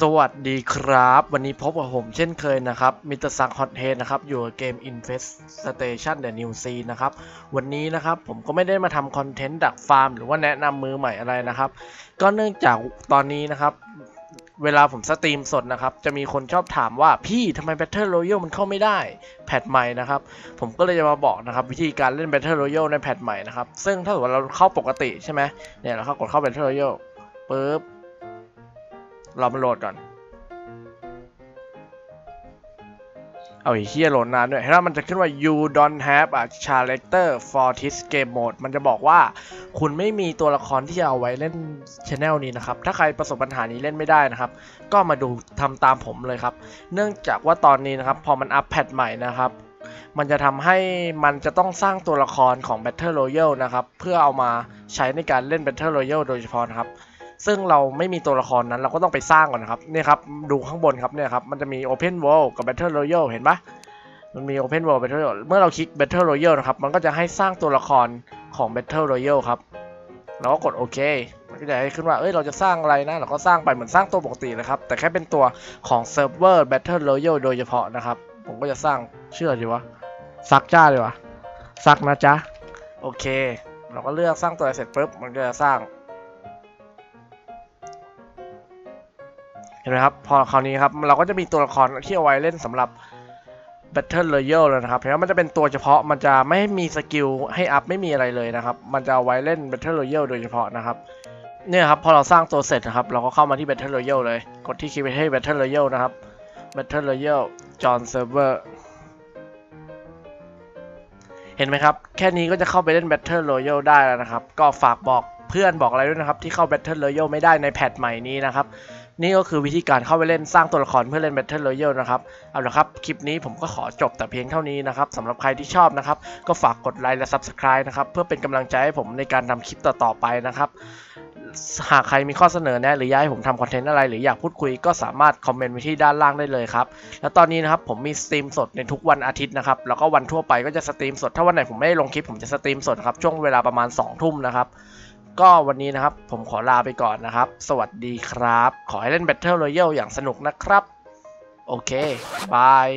สวัสดีครับ วันนี้พบกับผมเช่นเคยนะครับ มิตร์ซังฮอตเฮดนะครับ อยู่กับเกม Infestation The New Scene นะครับ วันนี้นะครับผมก็ไม่ได้มาทำคอนเทนต์ดักฟาร์ม หรือว่าแนะนำมือใหม่อะไรนะครับ ก็เนื่องจากตอนนี้นะครับ เวลาผมสตรีมสดนะครับ จะมีคนชอบถามว่าพี่ทำไม Battle Royale มันเข้าไม่ได้ แพทใหม่นะครับ ผมก็เลยจะมาบอกนะครับ วิธีการเล่น Battle Royale ในแพทใหม่นะครับ ซึ่งถ้าสมมติเราเข้าปกติใช่ไหมเนี่ยเราเข้ากดเข้า Battle Royale ปุ๊บ เรามาโหลดก่อน เอาอ้เฮียโหลดนานด้วยเห็นไหมมันจะขึ้นว่า you don't have a character for this game mode มันจะบอกว่า คุณไม่มีตัวละครที่จะเอาไว้เล่นช anel นี้นะครับ ถ้าใครประสบปัญหานี้เล่นไม่ได้นะครับ ก็มาดูทำตามผมเลยครับ เนื่องจากว่าตอนนี้นะครับ พอมันอัปแพทใหม่นะครับมันจะทำให้มันจะต้องสร้างตัวละครของ Battle Royale นะครับ เพื่อเอามาใช้ในการเล่น Battle Royale โดยเฉพาะนะครับ ซึ่งเราไม่มีตัวละครนั้นเราก็ต้องไปสร้างก่อนนะครับนี่ครับดูข้างบนครับเนี่ยครับมันจะมี Open World กับ Battle Royale เห็นปะมันมี Open World Battle Royale เมื่อเราคลิก Battle Royale นะครับมันก็จะให้สร้างตัวละครของ Battle Royale ครับเราก็กดโอเค มันก็จะให้ขึ้นว่า เอ้ย เราจะสร้างอะไรนะ เราก็สร้างไปเหมือนสร้างตัวปกติเลยครับ แต่แค่เป็นตัวของเซิร์ฟเวอร์ Battle Royale โดยเฉพาะนะครับ ผมก็จะสร้างเชื่อดีวะ ซักจ้าเลยวะ ซักนะจ๊ะ โอเค เราก็เลือกสร้างตัวเสร็จปุ๊บ มันก็จะสร้าง ห็นไหมครับ พอคราวนี้ครับ เราก็จะมีตัวละครที่เอาไว้เล่นสำหรับ Battle Royale เลยนะครับเห็นไหมมันจะเป็นตัวเฉพาะมันจะไม่มีสกิลให้อัพไม่มีอะไรเลยนะครับ มันจะเอาไว้เล่น Battle Royale โดยเฉพาะนะครับเนี่ยครับพอเราสร้างตัวเสร็จนะครับ เราก็เข้ามาที่ Battle Royale เลย กดที่คลิกไปให้ Battle Royale นะครับ Battle Royale John Server เห็นไหมครับ แค่นี้ก็จะเข้าไปเล่น Battle Royale ได้แล้วนะครับ ก็ฝากบอก เพื่อนบอกอะไรด้วยนะครับที่เข้า Battle Royale ไม่ได้ในแพทใหม่นี้นะครับนี่ก็คือวิธีการเข้าไปเล่นสร้างตัวละครเพื่อเล่น Battle Royale นะครับ เอาละครับ คลิปนี้ผมก็ขอจบแต่เพียงเท่านี้นะครับสำหรับใครที่ชอบนะครับ ก็ฝากกดไลค์และ Subscribe นะครับ เพื่อเป็นกำลังใจให้ผมในการทำคลิปต่อๆไปนะครับ หากใครมีข้อเสนอแนะหรืออยากให้ผมทำคอนเทนต์อะไร หรืออยากพูดคุยก็สามารถคอมเมนต์ไว้ที่ด้านล่างได้เลยครับ แล้วตอนนี้นะครับผมมีสตรีมสดในทุกวันอาทิตย์นะครับ แล้วก็วันทั่วไปก็จะสตรีมสด ถ้าวันไหนผมไม่ได้ลงคลิปผมจะสตรีมสดครับช่วงเวลาประมาณ2ทุ่มนะครับ ก็วันนี้นะครับผมขอลาไปก่อนนะครับ สวัสดีครับ ขอให้เล่น Battle Royale อย่างสนุกนะครับ โอเค บาย